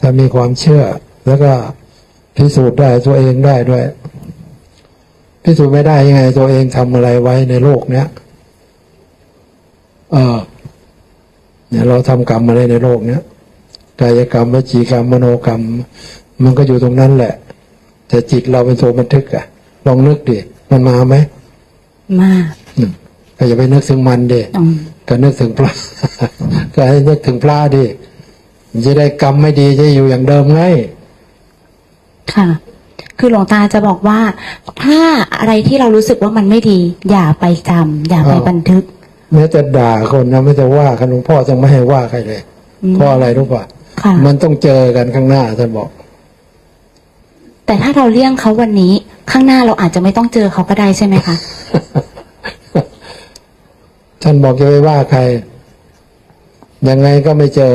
ถ้ามีความเชื่อ แล้วก็พิสูจน์ได้ตัวเองได้ด้วย พิสูจน์ไม่ได้ยังไง ตัวเองทำอะไรไว้ในโลกเนี้ยเออเนี่ยเราทำกรรมอะไรในโลกเนี้ยกายกรรมวจีกรรมมโนกรรม มันก็อยู่ตรงนั้นแหละ แต่จิตเราเป็นตัวบันทึกอะลองนึกดิมันมาไหมมากอืมก็อย่าไปนึกถึงมันเด็อืมก็นึกถึงพระก็ให้นึกถึงพระดิ จะได้กรรมไม่ดีจะอยู่อย่างเดิมไงค่ะ คือหลวงตาจะบอกว่า ถ้าอะไรที่เรารู้สึกว่ามันไม่ดี อย่าไปจำอย่าไปอ้าวบันทึกแม้จะด่าคนนะไม่จะว่ากันหลวงพ่อจะไม่ให้ว่าใครเลยอืมเพราะอะไรรู้ป่ะค่ะมันต้องเจอกันข้างหน้าท่านบอก แต่ถ้าเราเลี่ยงเขาวันนี้ ข้างหน้าเราอาจจะไม่ต้องเจอเขาก็ได้ใช่ไหมคะท่านบอกจะไปว่าใครยังไงก็ไม่เจอ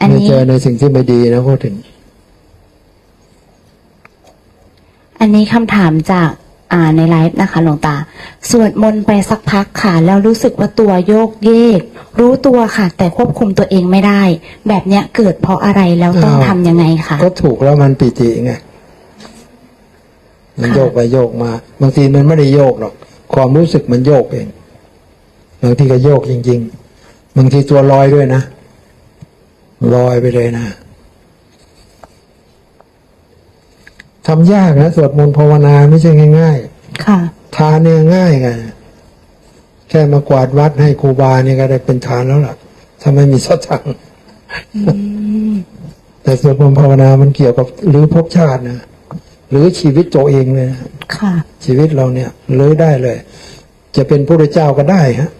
อัน ไม่ นี้ เจอในสิ่งที่ไม่ดีนะพูดถึง อันนี้คำถามจากอ่าในไลฟ์นะคะหลวงตา สวดมนต์ไปสักพักค่ะ แล้วรู้สึกว่าตัวโยกเยก รู้ตัวค่ะ แต่ควบคุมตัวเองไม่ได้ แบบเนี้ยเกิดเพราะอะไรแล้วต้องอ้าวทำยังไงคะก็ถูกแล้วมันปิติไงมันค่ะโยกไปโยกมา บางทีมันไม่ได้โยกหรอก ความรู้สึกมันโยกเอง บางทีก็โยกจริง ๆ บางทีตัวลอยด้วยนะ ลอยไปเลยนะทำยากนะสวดมนต์ภาวนาไม่ใช่ง่ายค่ะๆทานเนี่ยง่ายไงแค่มากวาดวัดให้ครูบาเนี่ยก็ได้เป็นทานแล้วล่ะถ้าไม่มีสตังค์อืมแต่สวดมนต์ภาวนามันเกี่ยวกับหรือภพชาตินะหรือชีวิตตัวเองเลยนะค่ะ ชีวิตเราเนี่ยหรือได้เลย จะเป็นพระเจ้าก็ได้ฮะ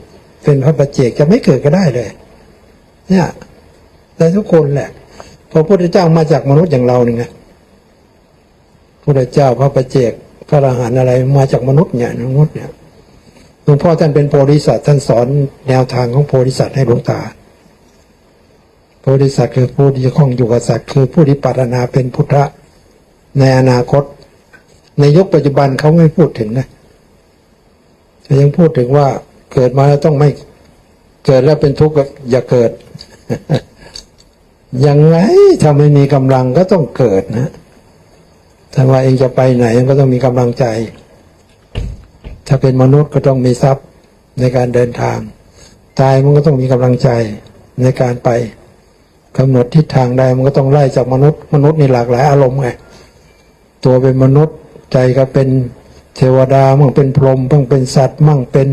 เป็นพระปัจเจกจะไม่เกิดก็ได้เลย เนี่ย แต่ทุกคนแหละพระพระพุทธเจ้ามาจากมนุษย์อย่างเราเนี่ยพระพุทธเจ้าพระปัจเจกพระอรหันต์อะไรมาจากมนุษย์เนี่ยมนุษย์เนี่ยหลวงพ่อท่านเป็นโพธิสัตว์ท่านสอนแนวทางของโพธิสัตว์ให้หลวงตาโพธิสัตว์คือผู้ที่คล้องอยู่กับสัตว์คือผู้ที่ปรารถนาเป็นพุทธะในอนาคต ในยุคปัจจุบันเขาไม่พูดถึงนะแต่ยังพูดถึงว่าเกิดมาแล้วต้องไม่เกิดแล้วเป็นทุกข์ก็อย่าเกิด ยังไงถ้าไม่มีกำลังก็ต้องเกิดนะถ้าว่าเองจะไปไหนก็ต้องมีกำลังใจ ถ้าเป็นมนุษย์ก็ต้องมีทรัพย์ในการเดินทาง ตายมันก็ต้องมีกำลังใจในการไปกำหนดทิศทางใดมันก็ต้องไล่จากมนุษย์ มนุษย์นี่หลากหลายอารมณ์ไงตัวเป็นมนุษย์ใจก็เป็นเทวดามั่งเป็นพรหมมั่งเป็นสัตว์ มั่งเป็น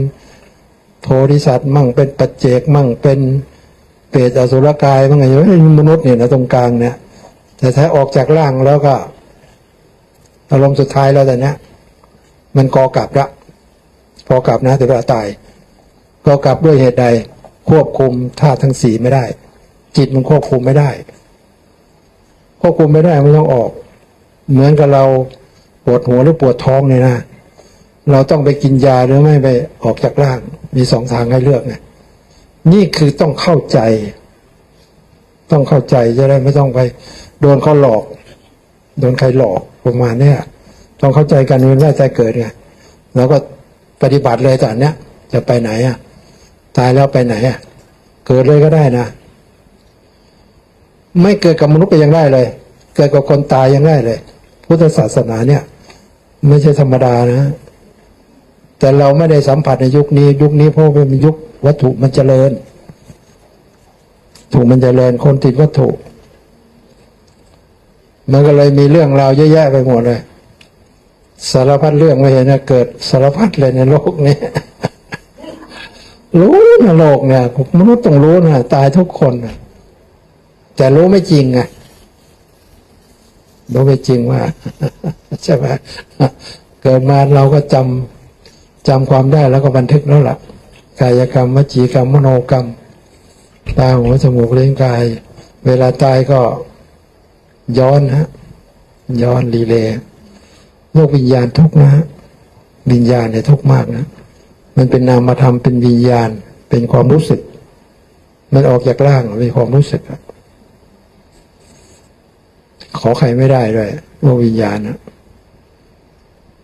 โพธิสัตว์ มั่งเป็นปัจเจกมั่งเป็น เปรตอสุรกายมั่งไงมนุษย์เนี่ยนะตรงกลางเนี่ยแต่ถ้าออกจากร่างแล้วก็ อารมณ์สุดท้ายแล้วแต่เนี้ยมันกอกลับละกอกลับนะแต่วลาตายกอกลับด้วยเหตุใด ควบคุมธาตุทั้งสี่ไม่ได้ จิตมันควบคุมไม่ได้ ควบคุมไม่ได้มันต้องออก เหมือนกับเราปวดหัวหรือปวดท้องเนี่ยนะ เราต้องไปกินยาหรือไม่ไปออกจากร่าง มีสองทางให้เลือกไง นี่คือต้องเข้าใจ ต้องเข้าใจจะได้ไม่ต้องไป โดนเขาหลอก โดนใครหลอกประมาณเนี้ยต้องเข้าใจกันเวียนว่ายใจเกิดไงแล้วก็ปฏิบัติเลยตอนเนี้ย จะไปไหนอะ ตายแล้วไปไหนอะ เกิดเลยก็ได้นะ ไม่เกิดกับมนุษย์ก็ยังได้เลย เกิดกับคนตายยังได้เลย พุทธศาสนาเนี่ย ไม่ใช่ธรรมดานะ แต่เราไม่ได้สัมผัสในยุคนี้ ยุคนี้เพราะเป็นยุค วัตถุมันเจริญ ถูกมันเจริญคนติดวัตถุ มันก็เลยมีเรื่องราวเยอะแยะไปหมดเลย สารพัดเรื่องไม่เห็นนะเกิดสารพัดเลยในโลกนี้รู้นะโลกเนี่ยมนุษย์ต้องรู้นะตายทุกคนนะแต่รู้ไม่จริงไงรู้ไม่จริงว่าใช่ไหมเกิดมาเราก็จำจำความได้แล้วก็บันทึกแล้วล่ะ กายกรรมวจีกรรมมโนกรรม ตาหูจมูกเลี้ยงกาย เวลาตายก็ย้อนฮะย้อนรีเลย์โลกวิญญาณทุกนะฮะวิญญาณเนี่ยทุกมากนะ มันเป็นนามธรรมเป็นวิญญาณเป็นความรู้สึก มันออกจากร่างเป็นความรู้สึกขอใครไม่ได้ด้วยโลกวิญญาณนะ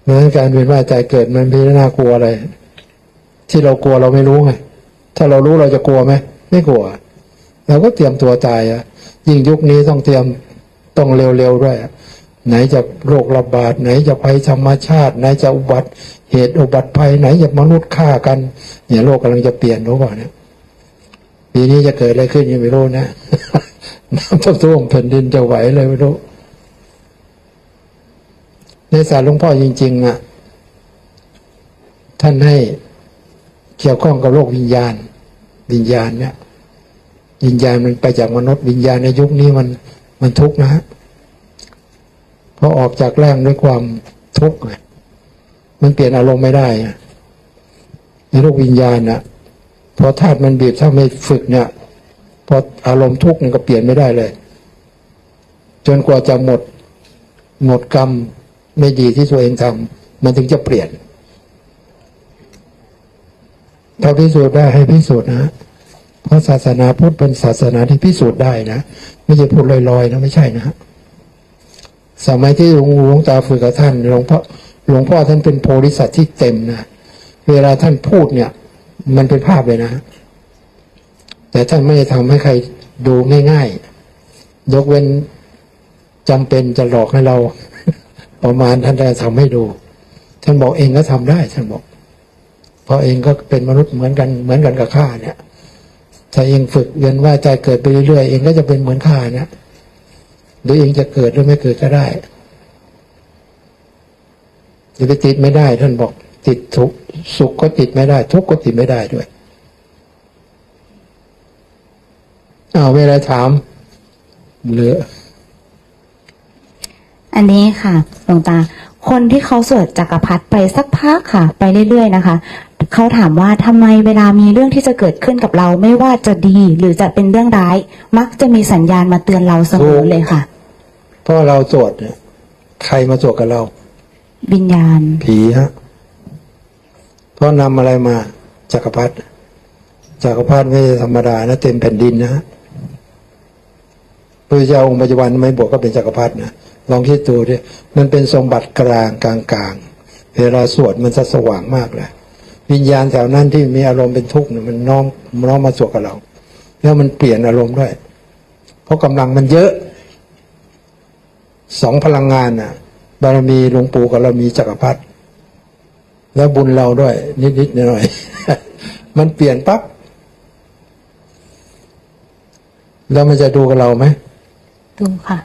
เพราะฉะนั้นการเวียนว่ายใจเกิดมันเป็นน่ากลัวอะไร ที่เรากลัวเราไม่รู้ไงถ้าเรารู้เราจะกลัวไหมไม่กลัวเราก็เตรียมตัวตายอะยิ่งยุคนี้ต้องเตรียมต้องเร็วๆด้วยไหนจะโรคระบาด ไหนจะภัยธรรมชาติ ไหนจะอุบัติเหตุอุบัติภัย ไหนจะมนุษย์ฆ่ากัน เนี่ยโลกกำลังจะเปลี่ยนรู้เปล่าเนี่ยปีนี้จะเกิดอะไรขึ้นยังไม่รู้นะน้ำท่วมแผ่นดินจะไหวเลยไม่รู้ในสารหลวงพ่อจริงๆอะท่านให้ เกี่ยวข้องกับโลกวิญญาณ วิญญาณเนี่ยวิญญาณมันไปจากมนุษย์วิญญาณในยุคนี้มันมันทุกข์นะฮะเพราะออกจากร่างด้วยความทุกข์มันเปลี่ยนอารมณ์ไม่ได้ในโลกวิญญาณนะพอธาตุมันบีบถ้าไม่ฝึกเนี่ยพออารมณ์ทุกข์มันก็เปลี่ยนไม่ได้เลย จนกว่าจะหมดหมดกรรมไม่ดีที่ตัวเองทำมันถึงจะเปลี่ยน ถ้าพิสูจน์ได้ให้พิสูจน์นะเพราะศาสนาพุทธเป็นศาสนาที่พิสูจน์ได้นะไม่ใช่พูดลอยๆนะไม่ใช่นะสมัยที่หลวงหลวงตาฝึกกับท่านหลวงพ่อหลวงพ่อท่านเป็นโพธิสัตว์ที่เต็มนะเวลาท่านพูดเนี่ย มันเป็นภาพเลยนะ แต่ท่านไม่ได้ทำให้ใครดูง่ายๆยกเว้นจำเป็นจะหลอกให้เรา ประมาณท่านจะทำให้ดู ท่านบอกเองก็ทำได้ท่านบอก ราะเองก็เป็นมนุษย์เหมือนกันเหมือนกันกับข้าเนี่ยถ้าเองฝึกเวียนว่าใจเกิดไปเรื่อยๆเองก็จะเป็นเหมือนข้าเนี่ยหรือเองจะเกิดหรือไม่เกิดก็ได้จะไปติดไม่ได้ ท่านบอกติดทุกสุขก็ติดไม่ได้ ทุกข์ก็ติดไม่ได้ด้วยอ้าวเวลาถามเหลือ อันนี้ค่ะหลวงตา คนที่เขาสวดจักรพรรดิไปสักพักค่ะ ไปเรื่อยๆนะคะเขาถามว่าทำไมเวลามีเรื่องที่จะเกิดขึ้นกับเราไม่ว่าจะดีหรือจะเป็นเรื่องร้าย มักจะมีสัญญาณมาเตือนเราเสมอเลยค่ะเพราะเราสวดเนี่ยใครมาสวดกับเราวิญญาณ ผีฮะเพราะนำอะไรมาจักรพรรดิจักรพรรดิไม่ใช่ธรรมดานะเต็มแผ่นดินนะฮะ พระเจ้าองค์ปัจจุบันไม่บวกก็เป็นจักรพรรดินะลองคิดดูดิมันเป็นสมบัติกลางกลางกลางเวลาสวดมันจะสว่างมากเลยวิญญาณแถวนั้นที่มีอารมณ์เป็นทุกข์เนี่ยมันน้อมน้อมมาสวดกับเรา แล้วมันเปลี่ยนอารมณ์ด้วย เพราะกำลังมันเยอะสองพลังงานน่ะ บารมีหลวงปู่กับเรามีจักรพรรดิแล้วบุญเราด้วย นิดๆหน่อยๆมันเปลี่ยนปั๊บแล้วมันจะดูกับเราไหม ดูค่ะ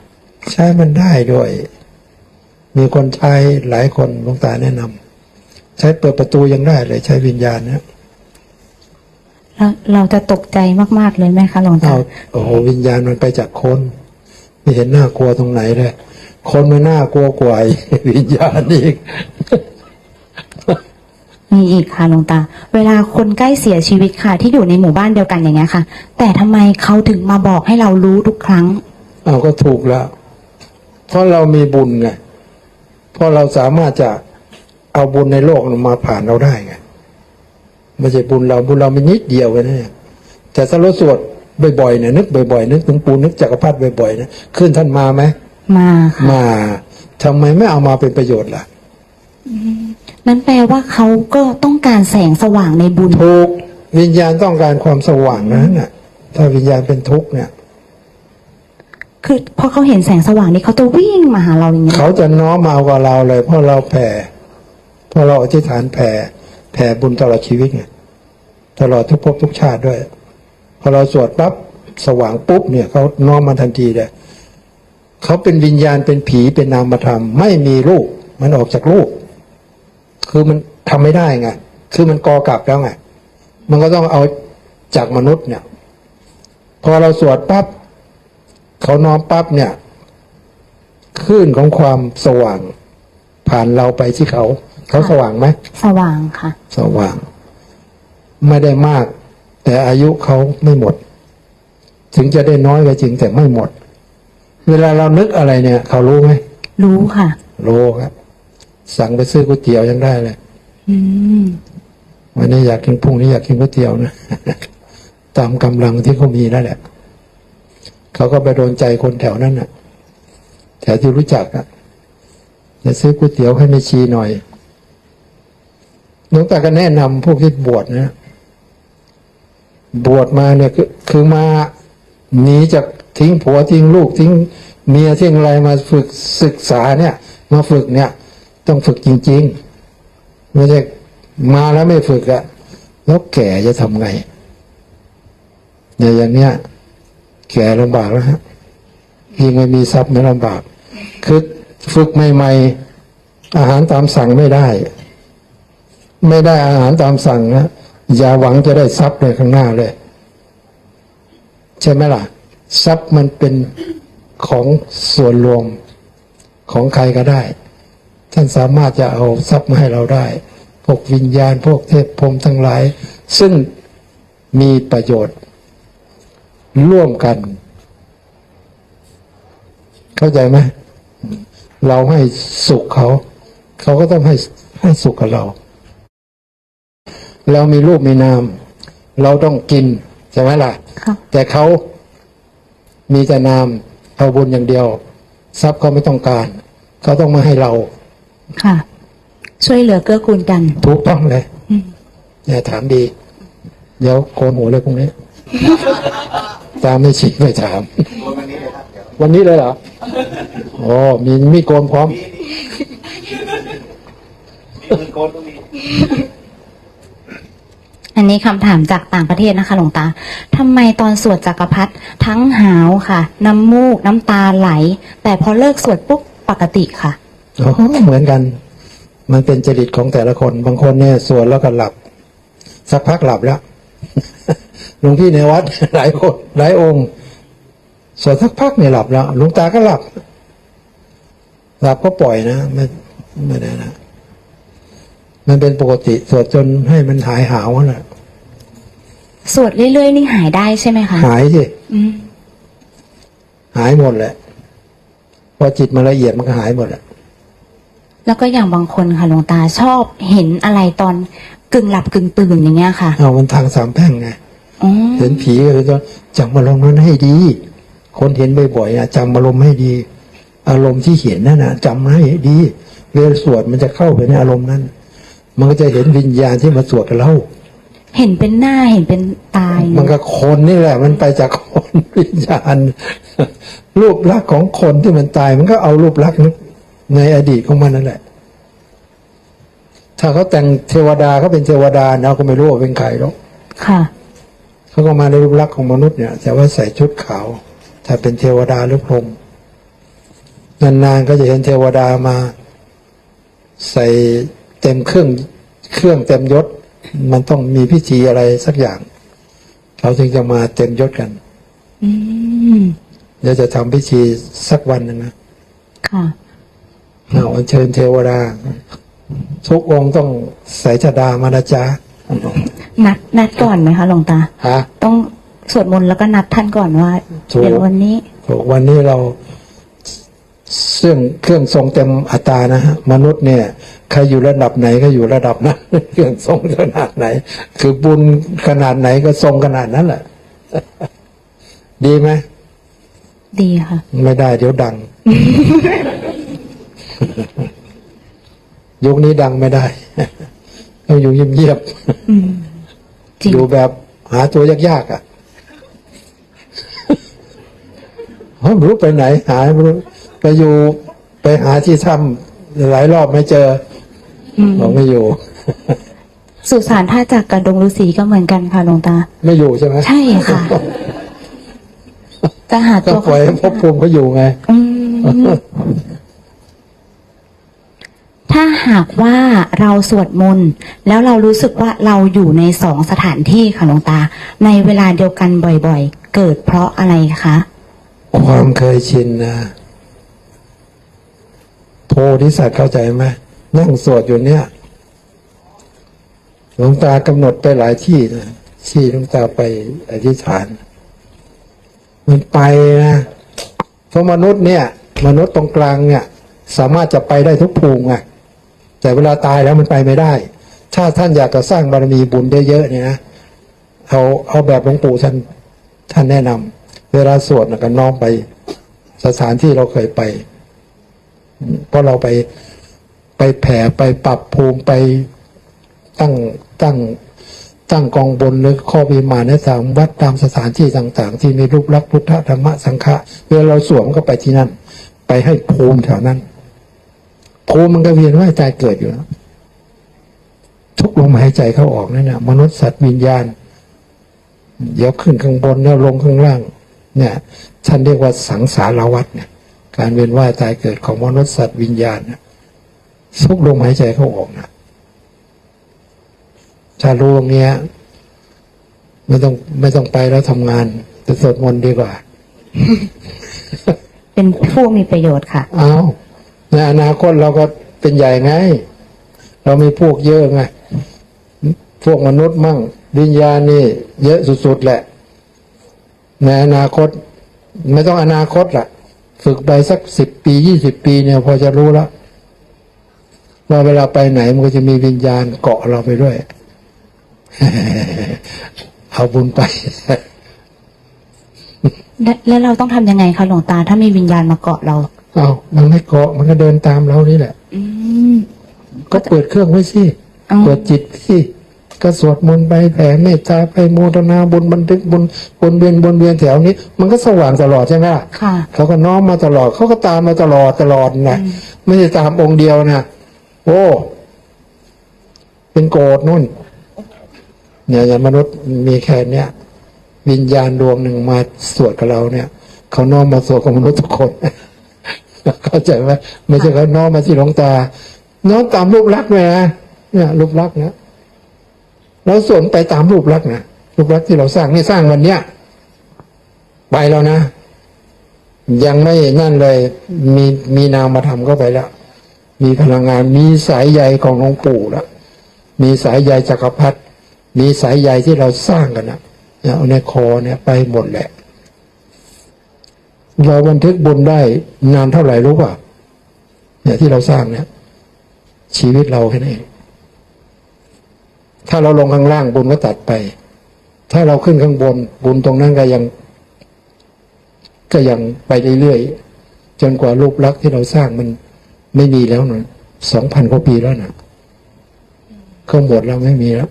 ใช้มันได้ด้วย มีคนใช้หลายคนหลวงตาแนะนำใช้เปิดประตูยังได้เลย ใช้วิญญาณนะแล้วเราจะตกใจมาก ๆ เลยไหมคะหลวงตาเอาโอ้โหวิญญาณมันไปจากคนไม่เห็นน่ากลัวตรงไหนเลยคนมันน่ากลัวกว่าวิญญาณอีกมีอีกค่ะหลวงตา เวลาคนใกล้เสียชีวิตค่ะ ที่อยู่ในหมู่บ้านเดียวกันอย่างเงี้ยค่ะ แต่ทำไมเขาถึงมาบอกให้เรารู้ทุกครั้ง เอาก็ถูกแล้วเพราะเรามีบุญไงเพราะเราสามารถจะเอาบุญในโลกมาผ่านเราได้ไงไม่ใช่บุญเราบุญเรามีนิดเดียวกันเนี่ยแต่ถ้าเราสวดบ่อยๆเนี่ยนึกบ่อยๆนึกถึงปูนึกจักรพรรดิบ่อยๆนะขึ้นท่านมาไหมมาค่ะมาทำไมไม่เอามาเป็นประโยชน์ล่ะนั่นแปลว่าเขาก็ต้องการแสงสว่างในบุญถูกวิญญาณต้องการความสว่างนั้นน่ะ ถ้าวิญญาณเป็นทุกข์เนี่ย คือพอเขาเห็นแสงสว่างนี่เขาจะวิ่งมาหาเราอย่างเงี้ยเขาจะน้อมมาเอากับเราเลย เพราะเราแผ่เพราะเราอธิษฐานแผ่แผ่บุญตลอดชีวิตไงตลอดทุกภพทุกชาติด้วย พอเราสวดปั๊บสว่างปุ๊บเนี่ยเขาน้อมมาทันทีเลยเขาเป็นวิญญาณเป็นผีเป็นนามธรรม ไม่มีรูป มันออกจากรูป คือมันทำไม่ได้ไงคือมันกอกลับแล้วไงมันก็ต้องเอาจากมนุษย์เนี่ย พอเราสวดปั๊บ เขาน้อมปั๊บเนี่ยคลื่นของความสว่าง ผ่านเราไปที่เขา เขาสว่างไหมสว่างค่ะ สว่าง ไม่ได้มาก แต่อายุเขาไม่หมด ถึงจะได้น้อยก็จริงแต่ไม่หมด เวลาเรานึกอะไรเนี่ย เขารู้ไหมรู้ค่ะ รู้ครับ สั่งไปซื้อก๋วยเตี๋ยวยังได้เลยอืมวันนี้อยากกินพรุ่งนี้อยากกินก๋วยเตี๋ยวนะ ตามกำลังที่เขามีนั่นแหละ เขาก็ไปโดนใจคนแถวนั้นน่ะแถวที่รู้จักอะจะซื้อก๋วยเตี๋ยวให้แม่ชีหน่อยหลวงตาก็แนะนำพวกที่บวชนะ บวชมาเนี่ยคือคือมาหนีจากทิ้งผัวทิ้งลูกทิ้งเมียทิ้งอะไรมาฝึกศึกษาเนี่ย มาฝึกเนี่ย ต้องฝึกจริง ๆ ไม่ใช่มาแล้วไม่ฝึกอะแล้วแก่จะทำไงเนี่ยอย่างเนี้ย แก่ลำบากแล้วฮะยิ่งไม่มีทรัพย์ไม่ลำบาก คือฝึกใหม่ๆอาหารตามสั่งไม่ได้ ไม่ได้อาหารตามสั่งนะอย่าหวังจะได้ทรัพย์ในข้างหน้าเลย ใช่ไหมล่ะ ทรัพย์มันเป็นของส่วนรวมของใครก็ได้ ท่านสามารถจะเอาทรัพย์มาให้เราได้ พวกวิญญาณพวกเทพพรมทั้งหลาย ซึ่งมีประโยชน์ ร่วมกัน เข้าใจไหมเราให้สุขเขา เขาก็ต้องให้ให้สุขกับเรา เรามีรูปมีนาม เราต้องกินใช่ไหมล่ะค่ะ แต่เขามีแต่นามเอาบุญอย่างเดียว ทรัพย์เขาไม่ต้องการ เขาต้องมาให้เรา ค่ะ ช่วยเหลือเกื้อกูลกัน ถูกต้องเลยอืมเนี่ยถามดี เดี๋ยวโกนหัวเลยพวกนี้ ตามไม่ชิดไม่ถาม วันนี้เลยเหรอโอ้มีมีดโกนพร้อมอันนี้คำถามจากต่างประเทศนะคะหลวงตาทำไมตอนสวดจักรพรรดิทั้งหาวค่ะ น้ำมูกน้ำตาไหล แต่พอเลิกสวดปุ๊บปกติค่ะโอ้เหมือนกัน มันเป็นจริตของแต่ละคน บางคนเนี่ยสวดแล้วก็หลับ สักพักหลับแล้ว หลวงพี่ในวัดหลายคนหลายองค์สวดสักพักเนี่ยหลับแล้วหลวงตาก็หลับ หลับก็ปล่อยนะไม่ไม่ได้นะมันเป็นปกติสวดจนให้มันหายหาวน่ะสวดเรื่อยๆ นี่หายได้ใช่ไหมคะ หายสิอืมหายหมดแหละ พอจิตมันละเอียดมันก็หายหมดแหละแล้วก็อย่างบางคนค่ะหลวงตาชอบเห็นอะไรตอนกึ่งหลับกึ่งตื่นอย่างเงี้ยค่ะเอามันทางสามแพร่งไงอ๋อ เห็นผีก็เลยต้องจำอารมณ์นั้นให้ดี คนเห็นบ่อยๆนะจำอารมณ์ให้ดี อารมณ์ที่เห็นนั่นนะจำให้ดี เวลาสวดมันจะเข้าไปในอารมณ์นั้น มันก็จะเห็นวิญญาณที่มาสวดกับเราเห็นเป็นหน้าเห็นเป็นตาย มันก็คนนี่แหละ มันไปจากคนวิญญาณ รูปลักษณ์ของคนที่มันตาย มันก็เอารูปลักษณ์นั้นในอดีตของมันนั่นแหละ ถ้าเขาแต่งเทวดาเขาเป็นเทวดาเราก็ไม่รู้ว่าเป็นใครหรอกค่ะ เขาก็มาในรูปลักษณ์ของมนุษย์เนี่ย แต่ว่าใส่ชุดขาว ถ้าเป็นเทวดาหรือพรหมนานๆก็จะเห็นเทวดามา ใส่เต็มเครื่องเครื่องเต็มยศ มันต้องมีพิธีอะไรสักอย่างเขาถึงจะมาเต็มยศกันอืมเดี๋ยวจะทำพิธีสักวันหนึ่งนะค่ะเอาอัญเชิญเทวดาทุกองค์ต้องใส่ชดามานะจ๊ะ นัดนัดก่อนไหมคะหลวงตา ฮะต้องสวดมนต์แล้วก็นัดท่านก่อนว่าถูกเดี๋ยววันนี้ วันนี้เราเครื่องเครื่องทรงเต็มอัตรานะฮะมนุษย์เนี่ยใครอยู่ระดับไหนก็อยู่ระดับนั้นเครื่องทรงขนาดไหน คือบุญขนาดไหนก็ทรงขนาดนั้นแหละดีไหมดีค่ะ ไม่ได้เดี๋ยวดัง ยุคนี้ดังไม่ได้ ต้องอยู่เงียบอืมจริๆงอยู่แบบหาตัวยากๆอะไม่รู้ไปไหน หาไม่รู้ไปอยู่ไปหาที่ถ้ำหลายรอบไม่เจออืมบอกไม่อยู่ สุสานท่าจากกระดงฤาษีก็เหมือนกันค่ะหลวงตา ไม่อยู่ใช่ไหมใช่ค่ะจะหาก็ตัวปล่อยให้ภพภูมิเขาอยู่ไงอืม ถ้าหากว่าเราสวดมนต์แล้วเรารู้สึกว่าเราอยู่ในสองสถานที่ค่ะหลวงตา ในเวลาเดียวกันบ่อยๆ เกิดเพราะอะไรคะความเคยชินนะโพธิสัตว์เข้าใจไหมนั่งสวดอยู่เนี่ยหลวงตากำหนดไปหลายที่นะที่หลวงตาไปอธิษฐาน มันไปนะเพราะมนุษย์เนี่ย มนุษย์ตรงกลางเนี่ย สามารถจะไปได้ทุกภูมิไง แต่เวลาตายแล้วมันไปไม่ได้ ถ้าท่านอยากจะสร้างบารมีบุญเยอะๆเนี่ยนะเอาเอาแบบหลวงปู่ท่านท่านแนะนำเวลาสวดนะก็น้อมไปสถานที่เราเคยไป เพราะเราไปไปแผ่ไปปรับภูมิไปตั้งตั้งตั้งกองบนหรือข้อวิมานในสามวัดตามสถานที่ต่าง ๆ ที่มีรูปลักษณ์พุทธธรรมสังฆะเวลาเราสวมก็ไปที่นั่น ไปให้ภูมิแถวนั้น ภูมิมันก็เวียนว่ายตายเกิดอยู่แล้วทุกลมหายใจเข้าออกนั่นนะมนุษย์สัตว์วิญญาณ เดี๋ยวขึ้นข้างบนแล้วลงข้างล่าง เนี่ยท่านเรียกว่าสังสารวัฏเนี่ยการเวียนว่ายตายเกิดของมนุษย์สัตว์วิญญาณนะทุกลมหายใจเข้าออกนะถ้ารู้ตรงเนี้ยไม่ต้องไม่ต้องไปแล้วทำงานจะสวดมนต์ดีกว่า เป็นผู้มีประโยชน์ค่ะเอา ในอนาคตเราก็เป็นใหญ่ไง เรามีพวกเยอะไง พวกมนุษย์มั่ง วิญญาณนี่ เยอะสุดๆแหละ ในอนาคต ไม่ต้องอนาคตล่ะ ฝึกไปสักสิบปียี่สิบปีเนี่ย พอจะรู้แล้วว่าเวลาไปไหนมันก็จะมีวิญญาณเกาะเราไปด้วย เอาบุญไป แล้วเราต้องทำยังไงคะหลวงตา ถ้ามีวิญญาณมาเกาะเรา เอามันไม่เกาะมันก็เดินตามเรานี่แหละอืมก็เปิดเครื่องไว้สิอ๋อเปิดจิตสิก็สวดมนต์ไปแผ่เมตตาไปโมทนาบุญบันทึกบุญบนเวียนบนเวียนแถวนี้ มันก็สว่างตลอดใช่ไหมล่ะค่ะเขาก็น้อมมาตลอดเขาก็ตามมาตลอดตลอดนะไม่ใช่ตามองค์เดียวนะโอ้เป็นโกรธนู่น เนี่ยอย่างมนุษย์มีแค่เนี้ยวิญญาณดวงหนึ่งมาสวดกับเราเนี่ย เขาน้อมมาสวดกับมนุษย์ทุกคน เข้าใจไหมไม่ใช่เขาน้อมมาที่หลวงตา น้อมตามรูปลักษณ์เลยนะเนี่ยรูปลักษณ์นะเราสวนไปตามรูปลักษณ์นะรูปลักษณ์ที่เราสร้างนี่สร้างวันเนี้ยไปแล้วนะ ยังไม่นั่นเลย มีมีนามมาทำเข้าไปแล้วมีพลังงานมีสายใยของหลวงปู่แล้วมีสายใยจักรพรรดิมีสายใยที่เราสร้างกันนะเนี่ยเอาในคอเนี่ยไปหมดแหละ เราบันทึกบุญได้นานเท่าไหร่รู้ป่ะเนี่ยที่เราสร้างเนี่ย ชีวิตเราแค่นั้นเองถ้าเราลงข้างล่างบุญก็ตัดไป ถ้าเราขึ้นข้างบนบุญตรงนั้นก็ยัง ก็ยังไปเรื่อยๆจนกว่ารูปลักษณ์ที่เราสร้างมันไม่มีแล้วนะสองพันกว่าปีแล้วนะก็หมดแล้วไม่มีแล้ว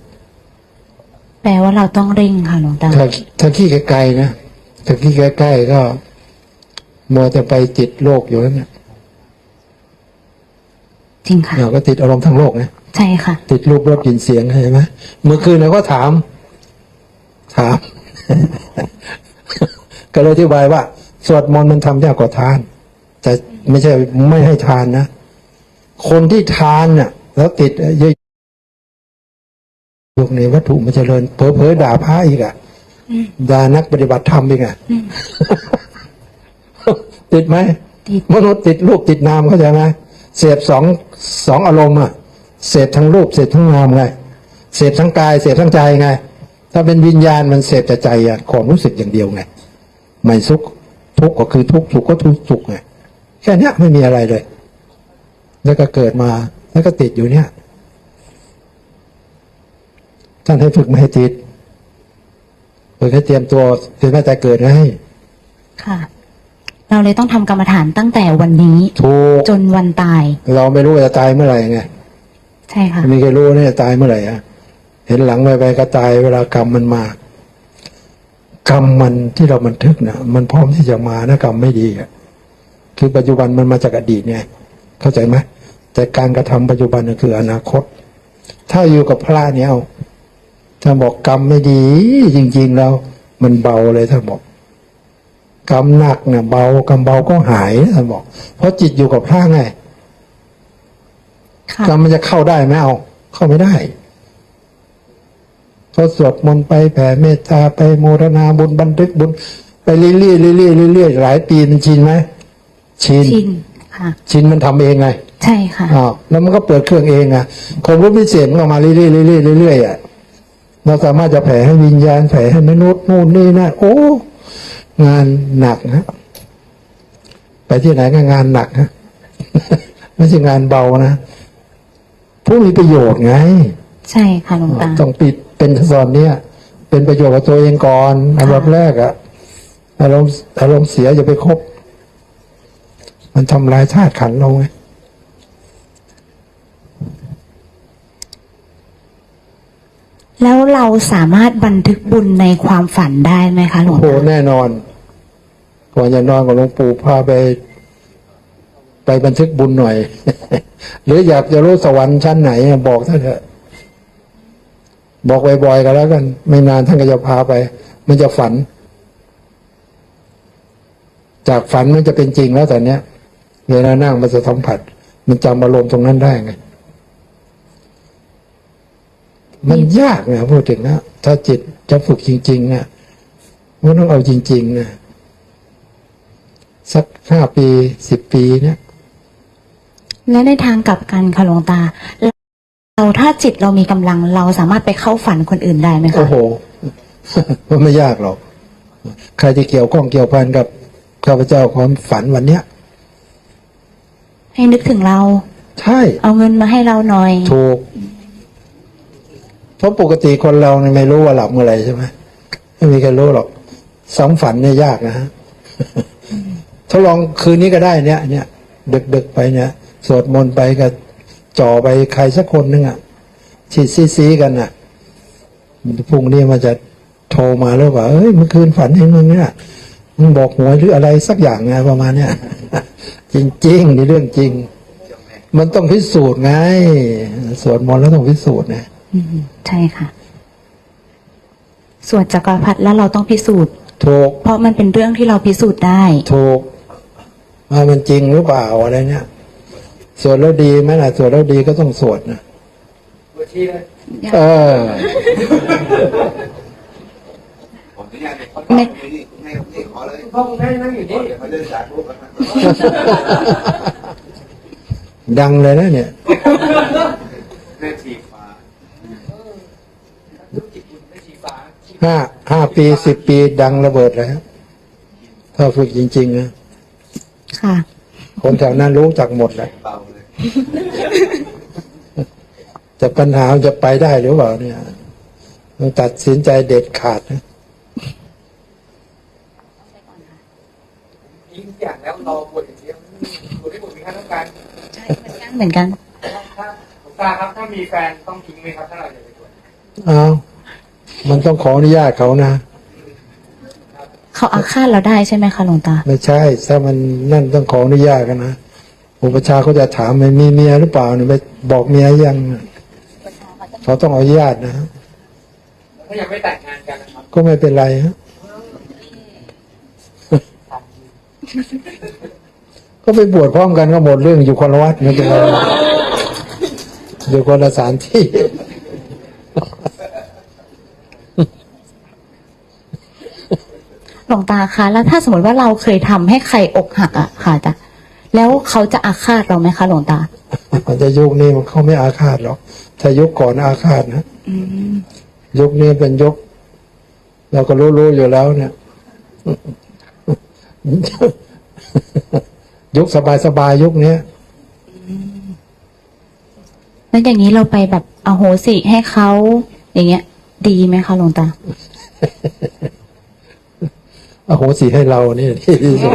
แปลว่าเราต้องเร่งค่ะหลวงตาถ้าถ้าขี้ไกลๆนะถ้าขี้ใกล้ๆก็ มัวแต่ไปติดโลกอยู่นั่นนะจริงค่ะเราก็ติดอารมณ์ทั้งโลกนะใช่ค่ะ ติดรูปรสกลิ่นเสียงเห็นไหมเมื่อคืนเราก็ถาม ถาม ก็เลยอธิบายว่า สวดมนต์มันทำยากกว่าทาน แต่ไม่ใช่ไม่ให้ทานนะคนที่ทานเนี่ยแล้วติดเยอะพวกนี้วัตถุมันเจริญเผลอๆด่าพระอีกอะด่านักปฏิบัติธรรมอีกอะอืม ติดไหมติด มนุษย์ติดรูปติดนามเข้าใจไหมเสพสองสองอารมณ์อะเสพทั้งรูปเสพทั้งนามไงเสพทั้งกายเสพทั้งใจไง ถ้าเป็นวิญญาณมันเสพแต่ใจอะความรู้สึกอย่างเดียวไงไม่สุขทุกข์ก็คือทุกข์สุขก็ทุกข์สุขไงแค่เนี้ยไม่มีอะไรเลย แล้วก็เกิดมาแล้วก็ติดอยู่เนี่ยท่านให้ฝึกไม่ให้ติดฝึกให้เตรียมตัวเป็นแม่แต่เกิดไงค่ะ เราเลยต้องทำกรรมฐานตั้งแต่วันนี้ถูกจนวันตาย เราไม่รู้ว่าจะตายเมื่อไหร่ไงใช่ค่ะ ไม่มีใครรู้เนี่ยตายเมื่อไหร่อะเห็นหลังไปไปก็ตายเวลากรรมมันมากรรมมันที่เราบันทึกนะมันพร้อมที่จะมานะกรรมไม่ดีอะคือปัจจุบันมันมาจากอดีตไงเข้าใจไหมแต่การกระทำปัจจุบันน่ะคืออนาคต ถ้าอยู่กับพระเนี่ยเอาถ้าบอกกรรมไม่ดี จริง ๆ แล้ว มันเบาเลยถ้าบอก กรรมหนักเนี่ยเบากรรมเบาก็หายท่านบอก เพราะจิตอยู่กับพระไงค่ะกรรมมันจะเข้าได้ไหมเอา เข้าไม่ได้พอสวดมนต์ไปแผ่เมตตาไปโมทนาบุญบันทึกบุญ ไปเรื่อยๆเรื่อยๆเรื่อยๆหลายปีมันชินไหมชินชินค่ะชินมันทำเองไง ใช่ค่ะอ้าวแล้วมันก็เปิดเครื่องเองอะความรู้พิเศษมันก็มาเรื่อยๆเรื่อยๆเรื่อยๆอะเราสามารถจะแผ่ให้วิญญาณแผ่ให้มนุษย์นู่นนี่นั่นโอ้ งานหนักนะไปที่ไหนก็งานหนักนะไม่ใช่งานเบานะผู้มีประโยชน์ไง ใช่ค่ะหลวงตาต้องปิดเป็นสอนเนี่ยเป็นประโยชน์กับตัวเองก่อนอันดับแรกอะอารมณ์อารมณ์เสียอย่าไปคบ มันทำลายธาตุขันธ์เราไง แล้วเราสามารถบันทึกบุญในความฝันได้ไหมคะหลวโอ้งโหตาแน่นอนก่อนจะนอนกับหลวงปู่พาไป ไปบันทึกบุญหน่อย หรืออยากจะรู้สวรรค์ชั้นไหนบอกท่านเถอะ บอกบ่อยๆกันแล้วกัน ไม่นานท่านก็จะพาไป มันจะฝัน จากฝันมันจะเป็นจริงแล้วแต่เนี้ยเวลานั่งมันจะสัมผัส มันจำอารมณ์ตรงนั้นได้ไง มันยากนะพูดถึงนะถ้าจิตจะฝึกจริงๆนะมันต้องเอาจริงๆนะสักห้าปีสิบปีเนี่ยและในทางกลับกันค่ะหลวงตา เราถ้าจิตเรามีกำลังเราสามารถไปเข้าฝันคนอื่นได้ไหมคะโอ้โหมันไม่ยากหรอก ใครที่เกี่ยวข้องเกี่ยวพันกับข้าพเจ้าความฝันวันเนี้ย ให้นึกถึงเรา ใช่ เอาเงินมาให้เราหน่อย ถูกเพ ราะปกติคนเราเนี่ยไม่รู้ว่าหลับเมื่อไหร่ใช่ไหมไม่มีใครรู้หรอกสองฝันเนี่ยยากนะฮะทดลองคืนนี้ก็ได้เนี่ย เนี่ยดึกๆไปเนี่ยสวดมนต์ไปกับจ่อไปใครสักคนนึงอะฉีดซีๆกันอะพรุ่งนี้มันจะโทรมาแล้วว่าเอ้ยเมื่อคืนฝันเห็นมึงเนี่ยมึงบอกหวยหรืออะไรสักอย่างไงประมาณเนี้ยจริงๆนี่เรื่องจริง มันต้องพิสูจน์ไงสวดมนต์แล้วต้องพิสูจน์นะ อืมใช่ค่ะส่วนจักรพรรดิแล้วเราต้องพิสูจน์ ถูก เพราะมันเป็นเรื่องที่เราพิสูจน์ได้ ถูกว่ามันจริงหรือเปล่าอะไรเนี่ย สวดแล้วดีไหมล่ะ สวดแล้วดีก็ต้องสวดนะเออผมอนุญาตให้เขาไม่นี่ให้นี่ขอเลยพ่อคุณแม่นั่งอยู่นี่เดี๋ยวเขาจะสาธุกันนะดังเลยนะเนี่ย แม่ชีฟ้า ธุรกิจคุณไม่ชีฟ้า ห้าห้าปีสิบปีดังระเบิดแล้ว ถ้าฝึกจริง ๆ นะ ค่ะ คนแถวนั้นรู้จักหมดแหละเบาเลยแต่ปัญหามันจะไปได้หรือเปล่าเนี่ยต้องตัดสินใจเด็ดขาดนะยิงอย่างแล้วรอปวดอย่างเดียวปวดที่ปวดมีค่าต้องการใช่เหมือนกันถ้าหลวงตาครับถ้ามีแฟนต้องทิ้งไหมครับถ้าเราอยากไปตรวจเอา มันต้องขออนุญาตเขานะ เขาอาฆาตเราได้ใช่ไหมคะหลวงตา ไม่ใช่ ถ้ามันนั่นต้องขออนุญาตกันนะอุปชฌาย์เขาจะถามมันมีเมียหรือเปล่าเนี่ยไปบอกเมียยังเขาต้องอนุญาตนะถ้ายังไม่แต่งงานกันนะครับก็ไม่เป็นไรฮะก็ไปบวชพร้อมกันก็หมดเรื่องอยู่คนละวัดไม่เป็นไรอยู่คนละสถานที่ หลวงตาคะแล้วถ้าสมมติว่าเราเคยทำให้ใครอกหักอะค่ะจ้ะแล้วเขาจะอาฆาตเราไหมคะหลวงตามันจะยุคนี้มันเขาไม่อาฆาตหรอกถ้ายุคก่อนอาฆาตนะอืมยุคนี้เป็นยุคเราก็รู้ๆอยู่แล้ว เนี่ยยุคสบายๆยุคเนี้ยแล้วอย่างนี้เราไปแบบอโหสิให้เขาอย่างเงี้ย ดีไหมคะหลวงตา อโหสิให้เราเนี่ที่ดีสุด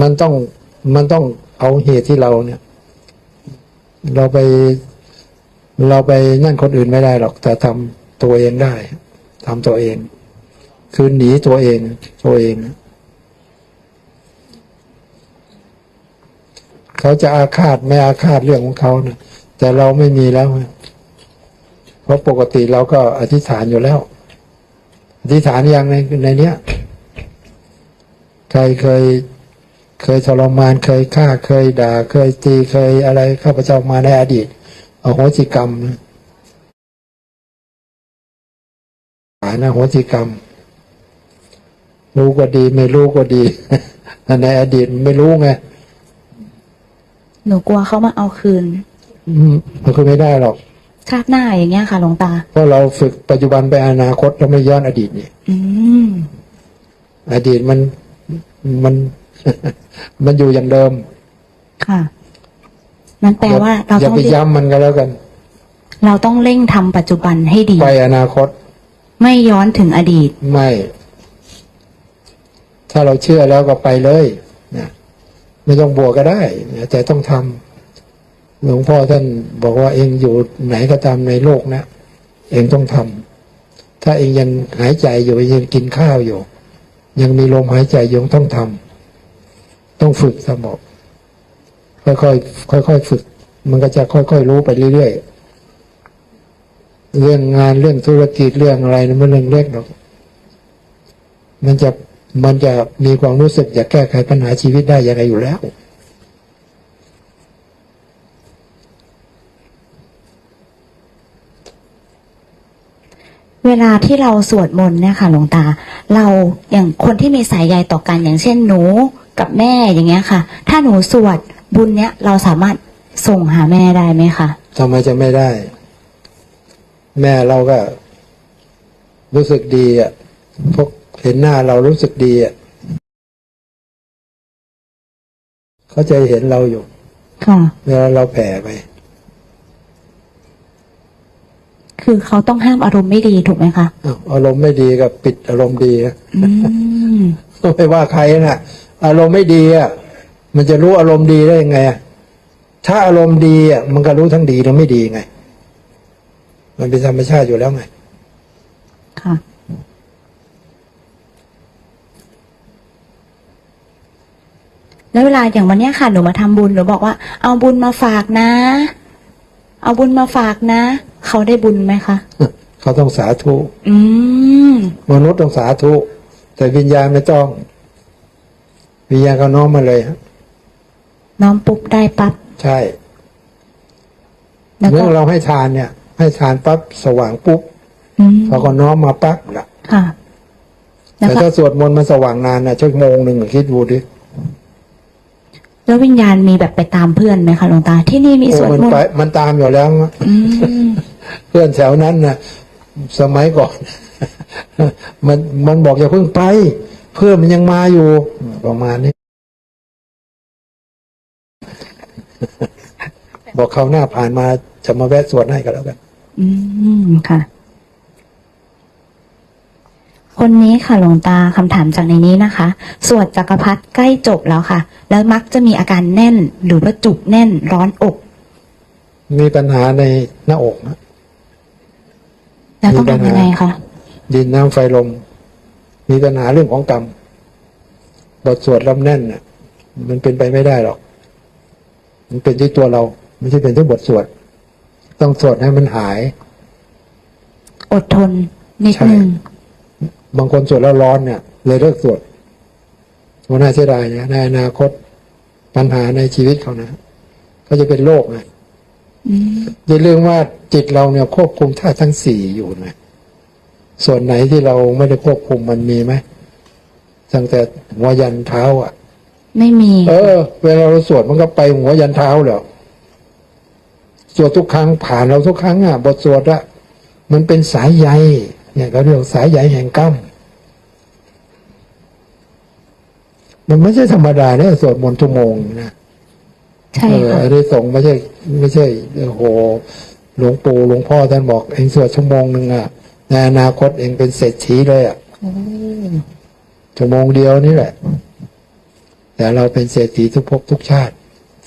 มันต้องมันต้องเอาเหตุที่เราเนี่ย เราไป เราไปนั่นคนอื่นไม่ได้หรอก แต่ทำตัวเองได้ทำตัวเอง คือหนีตัวเอง ตัวเอง เขาจะอาฆาตไม่อาฆาตเรื่องของเขานะแต่เราไม่มีแล้ว เพราะปกติเราก็อธิษฐานอยู่แล้ว อธิษฐานอย่างในในเนี้ย ใครเคย เคยทรมานเคยฆ่าเคยด่า เคยตีเคยอะไรข้าพเจ้ามาในอดีตอโหสิกรรมนะฐานอโหสิกรรม รู้ก็ดีไม่รู้ก็ดีในอดีตไม่รู้ไงหนูกลัวเขามาเอาคืนอืมมันคือไม่ได้หรอก ชาติหน้าอย่างเงี้ยค่ะหลวงตา เพราะเราฝึกปัจจุบันไปอนาคตเราไม่ย้อนอดีตนี่อืมอดีตมันมัน มันอยู่อย่างเดิม ค่ะนั่นแปลว่าเราอย่าต้องไปย้ำมันก็แล้วกัน เราต้องเร่งทำปัจจุบันให้ดี ไปอนาคตไม่ย้อนถึงอดีต ไม่ ถ้าเราเชื่อแล้วก็ไปเลยนะไม่ต้องบวกก็ได้นะแต่ต้องทำ หลวงพ่อท่านบอกว่าเองอยู่ไหนก็ตามในโลกนะ เองต้องทำถ้าเองยังหายใจอยู่ยังกินข้าวอยู่ ยังมีลมหายใจยู่ต้องทำต้องฝึกสมองค่อยๆค่อยๆฝึก มันก็จะค่อยๆรู้ไปเรื่อยๆเรื่องงานเรื่องธุรกิจเรื่องอะไรนะมันเรื่องเล็กหรอกมันจะมันจะมีความรู้สึกอยากแก้ไขปัญหาชีวิตได้ยังไงอยู่แล้ว เวลาที่เราสวดมนต์เนี่ยค่ะหลวงตา เราอย่างคนที่มีสายใยต่อกันอย่างเช่นหนูกับแม่อย่างเงี้ยค่ะ ถ้าหนูสวดบุญเนี้ยเราสามารถส่งหาแม่ได้ไหมคะทำไมจะไม่ได้ แม่เราก็ รู้สึกดีอะพวกเห็นหน้าเรารู้สึกดีอะเขาจะเห็นเราอยู่ค่ะเวลาเราแผ่ไป คือเขาต้องห้ามอารมณ์ไม่ดีถูกไหมคะอ้าวอารมณ์ไม่ดีก็ปิดอารมณ์ดีอะอืมไม่ว่าใครน่ะอารมณ์ไม่ดีอะมันจะรู้อารมณ์ดีได้ยังไงอะถ้าอารมณ์ดีอะมันก็รู้ทั้งดีและไม่ดีไง มันเป็นธรรมชาติอยู่แล้วไง ค่ะ แล้วเวลาอย่างวันเนี้ยค่ะหนูมาทำบุญหนูบอกว่าเอาบุญมาฝากนะ เอาบุญมาฝากนะ เขาได้บุญไหมคะ เขาต้องสาธุอืมมนุษย์ต้องสาธุ แต่วิญญาณไม่ต้อง วิญญาณก็น้อมมาเลยฮะน้อมปุ๊บได้ปั๊บใช่แล้วเมื่ก็อเราให้ทานเนี่ย ให้ทานปั๊บสว่างปุ๊บอืมพอก็น้อมมาปั๊บละค่ะแล้วแต่ก็ถ้าสวดมนต์มันสว่างนานนะชั่วโมงหนึ่งคิดดูดิแล้ววิญญาณมีแบบไปตามเพื่อนไหมคะหลวงตา ที่นี่มีโอ้สวดมันมนไปต์มันตามอยู่แล้วอืม เพื่อนแถวนั้นนะสมัยก่อน มันมันบอกอย่าเพิ่งไป เพื่อนมันยังมาอยู่ประมาณนี้ บอกเขาวหน้าผ่านมาจะมาแวะสวดให้ก็แล้วกัน อืมค่ะ คนนี้ค่ะหลวงตาคำถามจากในนี้นะคะ สวดจักรพรรดิใกล้จบแล้วค่ะ แล้วมักจะมีอาการแน่นหรือว่าจุกแน่นร้อนอก มีปัญหาในหน้าอกนะ แล้วต้องทำยังไงคะดินน้ำไฟลม มีปัญหาเรื่องของกรรมบทสวดลำแน่นน่ะ มันเป็นไปไม่ได้หรอก มันเป็นที่ตัวเรา ไม่ใช่เป็นที่บทสวด ต้องสวดให้มันหาย อดทนนิดใช่นึงบางคนสวดแล้วร้อนเนี่ย เลยเลิกสวดมันน่าเสียดายนะในอนาคตปัญหาในชีวิตเขานะก็จะเป็นโรคนะ อืมอย่าลืมว่าจิตเราเนี่ยควบคุมธาตุทั้งสี่อยู่นะส่วนไหนที่เราไม่ได้ควบคุมมันมีไหมตั้งแต่หัวยันเท้า อะ ไม่มี เออ เวลาเราสวดมันก็ไปหัวยันเท้าแล้วสวดทุกครั้งผ่านเราทุกครั้งอะ บทสวดอะมันเป็นสายใยเนี่ยเขาเรียกสายใยแห่งกรรมมันไม่ใช่ธรรมดาเนี่ยสวดมนต์ชั่วโมงนะ ใช่เออค่ะอันนี้สงส์ไม่ใช่ ไม่ใช่โอ้โหหลวงปู่หลวงพ่อท่านบอกเองสวดชั่วโมงหนึ่งอะในอนาคตเองเป็นเศรษฐีเลยอะโอ้ชั่วโมงเดียวนี่แหละ แต่เราเป็นเศรษฐีทุกภพทุกชาติ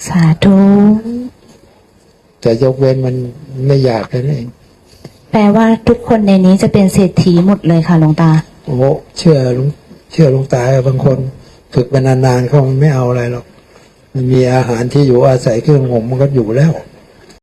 สาธุแต่ยกเว้นมันไม่อยากแค่นั้นเอง แปลว่าทุกคนในนี้จะเป็นเศรษฐีหมดเลยค่ะหลวงตา โอ้โหเชื่อหลุงเชื่อหลวงตาบางคน ฝึกไปนานๆเขามันไม่เอาอะไรหรอก มันมีอาหารที่อยู่อาศัยเครื่องห่มมันก็อยู่แล้ว